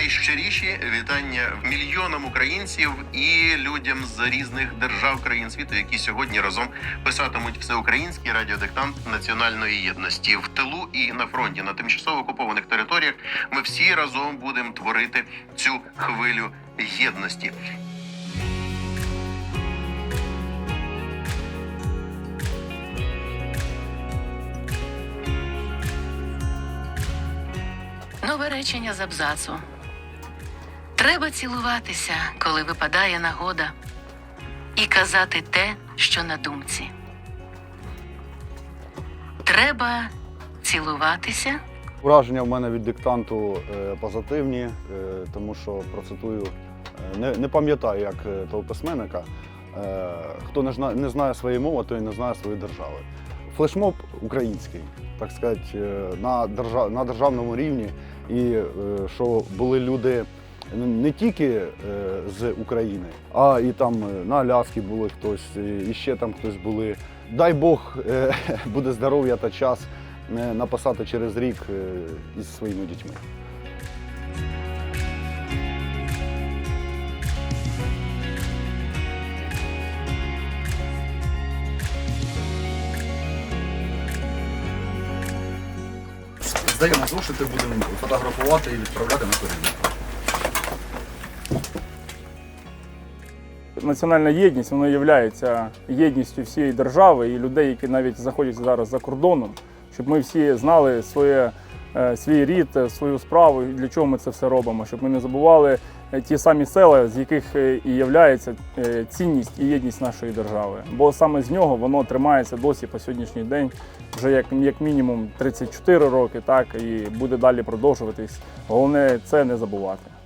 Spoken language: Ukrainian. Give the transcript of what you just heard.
найщиріші вітання мільйонам українців і людям з різних держав країн світу, які сьогодні разом писатимуть всеукраїнський радіодиктант національної єдності в тилу і на фронті на тимчасово окупованих територіях. Ми всі разом будемо творити цю хвилю єдності. Нове речення з абзацу. Треба цілуватися, коли випадає нагода, і казати те, що на думці. Треба цілуватися, Враження в мене від диктанту е, позитивні, е, тому що процитую, е, не, не пам'ятаю, як того письменника. Хто не знає, своєї мови, той не знає своєї держави. Флешмоб український, так сказати, на, держа, на державному рівні, і що були люди не- не тільки е, з України, а і там е, на Аляскі були хтось, і ще там хтось були. Дай Бог е, буде здоров'я та час написати через рік із своїми дітьми. Здаємо зошити, будемо фотографувати і відправляти на коріння. Національна єдність вона є єдністю всієї держави і людей, які навіть знаходяться зараз за кордоном, щоб ми всі знали своє, е, свій рід, е, свою справу для чого ми це все робимо, щоб ми не забували е, ті самі села, з яких і є цінність і єдність нашої держави. Бо саме з нього воно тримається досі по сьогоднішній день, вже як, як мінімум 34 роки, так і буде далі продовжуватись. Головне це не забувати.